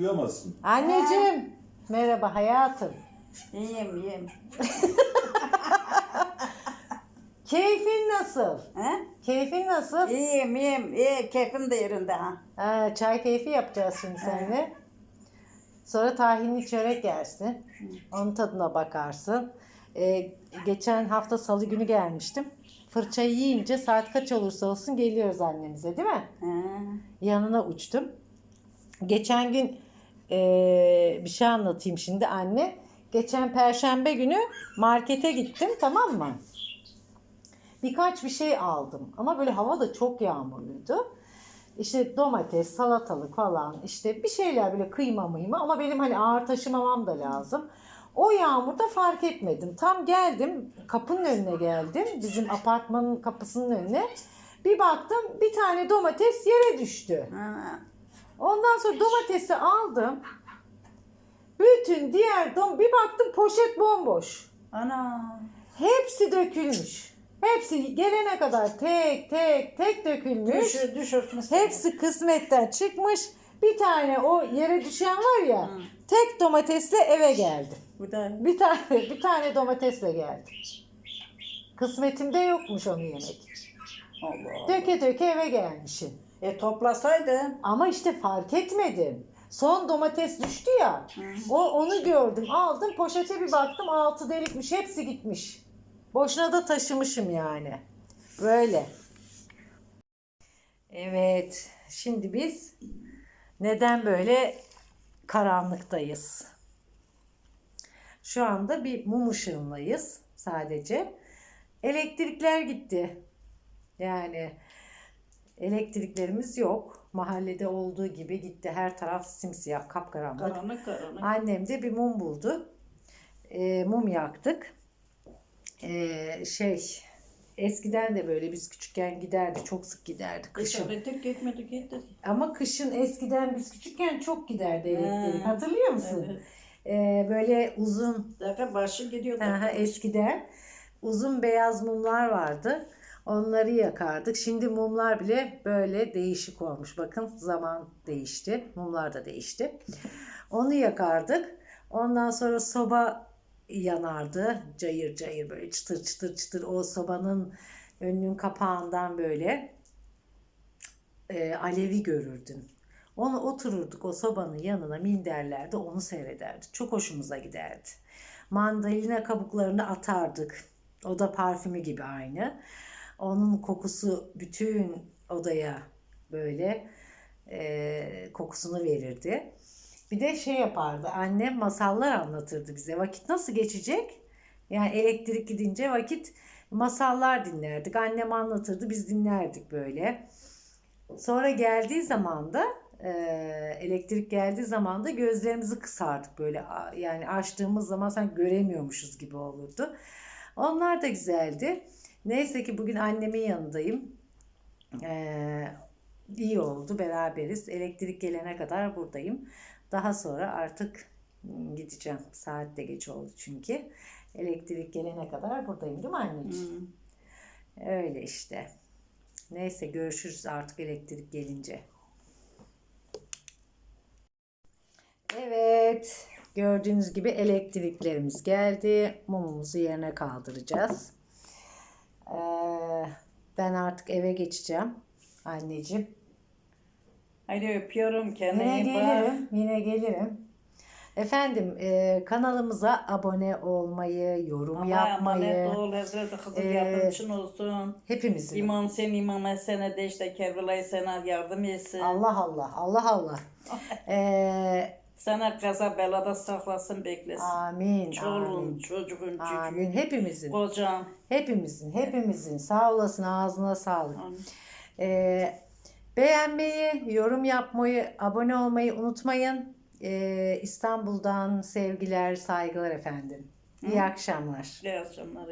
duyamazsın. Anneciğim. Merhaba hayatım. Yiyeyim yiyeyim. Keyfin nasıl? He? Keyfin nasıl? Yiyeyim yiyeyim. İyi keyfim de yerinde ha. Ha, çay keyfi yapacağız şimdi seninle. Sonra tahinli çörek yersin. Onun tadına bakarsın. Ee, geçen hafta salı günü gelmiştim. Fırçayı yiyince saat kaç olursa olsun geliyoruz annemize değil mi? He. Yanına uçtum. Geçen gün ee, bir şey anlatayım şimdi anne. Geçen perşembe günü markete gittim tamam mı? Birkaç bir şey aldım ama böyle hava da çok yağmurluydu. İşte domates, salatalık falan işte bir şeyler böyle kıyma mıyma ama benim hani ağır taşımamam da lazım. O yağmurda fark etmedim. Tam geldim kapının önüne geldim. Bizim apartmanın kapısının önüne. Bir baktım bir tane domates yere düştü. Ondan sonra domatesi aldım. Bütün diğer dom bir baktım poşet bomboş. Ana. Hepsi dökülmüş. Hepsi gelene kadar tek tek tek dökülmüş. Düşür, düşürtmüş. Hepsi kısmetten çıkmış. Bir tane o yere düşen var ya. Hı. Tek domatesle eve geldim. Bu da Bir tane bir tane domatesle geldim. Kısmetimde yokmuş onu yemek. Allah. Döke döke eve gelmişim. E toplasaydın. Ama işte fark etmedim. Son domates düştü ya. O onu gördüm. Aldım poşete bir baktım altı delikmiş. Hepsi gitmiş. Boşuna da taşımışım yani. Böyle. Evet. Şimdi biz neden böyle karanlıktayız? Şu anda bir mum ışığındayız sadece. Elektrikler gitti. Yani elektriklerimiz yok. Mahallede olduğu gibi gitti. Her taraf simsiyah, kapkaranlık. Karanlık karanlık. Annem de bir mum buldu. Ee, mum yaktık. Ee, şey eskiden de böyle biz küçükken giderdi. Çok sık giderdi kışın. Dışarı gitmedi gitti. Ama kışın eskiden biz küçükken çok giderdi elektrik. Ha, Hatırlıyor musun? Evet. Ee, böyle uzun Zaten başı gidiyordu. Aha, eskiden uzun beyaz mumlar vardı. Onları yakardık. Şimdi mumlar bile böyle değişik olmuş. Bakın zaman değişti. Mumlar da değişti. Onu yakardık. Ondan sonra soba yanardı. Cayır cayır böyle çıtır çıtır çıtır o sobanın önünün kapağından böyle e, alevi görürdün. Onu otururduk o sobanın yanına minderlerde onu seyrederdik. Çok hoşumuza giderdi. Mandalina kabuklarını atardık. O da parfümü gibi aynı. Onun kokusu bütün odaya böyle e, kokusunu verirdi. Bir de şey yapardı. Annem masallar anlatırdı bize. Vakit nasıl geçecek? Yani elektrik gidince vakit masallar dinlerdik. Annem anlatırdı, biz dinlerdik böyle. Sonra geldiği zaman da e, elektrik geldiği zaman da gözlerimizi kısardık böyle yani açtığımız zaman sen göremiyormuşuz gibi olurdu. Onlar da güzeldi. Neyse ki bugün annemin yanındayım. Ee, iyi oldu beraberiz. Elektrik gelene kadar buradayım. Daha sonra artık hmm, gideceğim. Saat de geç oldu çünkü. Elektrik gelene kadar buradayım değil mi anneciğim? Hı. Öyle işte. Neyse görüşürüz artık elektrik gelince. Evet. Gördüğünüz gibi elektriklerimiz geldi. Mumumuzu yerine kaldıracağız. Ee, ben artık eve geçeceğim. Anneciğim. Hadi öpüyorum kendine Yine iyi bak. gelirim. Yine gelirim. Efendim e, kanalımıza abone olmayı, yorum Allah yapmayı emanet ol. Hazreti Kızıl Ee, yardımcın olsun. hepimizin. İmam sen imam etsene de işte Kerbela'yı sana yardım etsin. Allah Allah, Allah Allah. Ee, Sana kaza belada saklasın beklesin. amin, Çoluğun, amin. çocuğun, Amin. Hepimizin, kocan. hepimizin, hepimizin. Sağ olasın, ağzına sağlık. Amin. Ee, beğenmeyi, yorum yapmayı, abone olmayı unutmayın. Ee, İstanbul'dan sevgiler, saygılar efendim. İyi akşamlar. İyi akşamlar.